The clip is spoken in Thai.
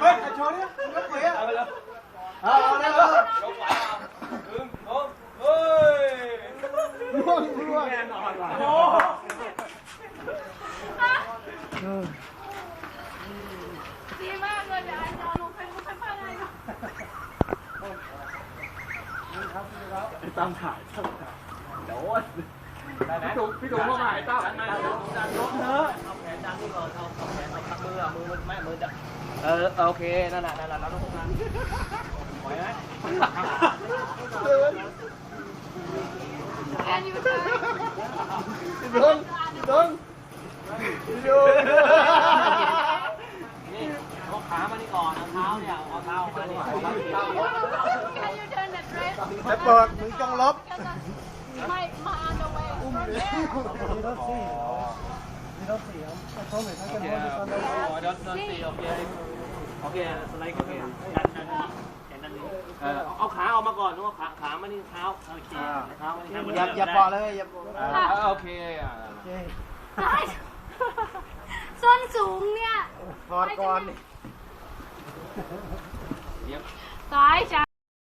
เฮ้ยโชว์ดิยกมืออะเอาไปเลยเอาเอาเลยเอายกไหวอะหนึ่งสองเฮ้ยล่วงล่วงแน่นอนว่ะโอ้ดีมาก เออโอเถอะเอาแขนดันนี่ก่อนแขนเอาทับมืออะมือมันไม่มือจะเออโอเค นั่นแหละนั่นแหละเราต้องทำงานไหวไหมแอนยูเทิร์นดงพี่ถุงพี่ถุงนี่เอาขามานี่ก่อนเอาเท้าเนี่ยเอาเท้ามานี่เอาเท้าแอนยูเทิร์นเดอะเดรสแต่เปิดมึงจงลบไม่มาอันเดอร์เวย์อุ้มเลยโอเคโอ้โดนโดนตีโอเค โอเคสไลด์โอเคดันดันแขนดันนี้เออเอาขาออกมาก่อนนึกว่าขาขามานี่เท้าโอเคเท้ามานี่อย่าอย่าปล่อยเลยอย่าปล่อยโอเคอะตายส้นสูงเนี่ยปอดก่อนเดี๋ยวตายจ้า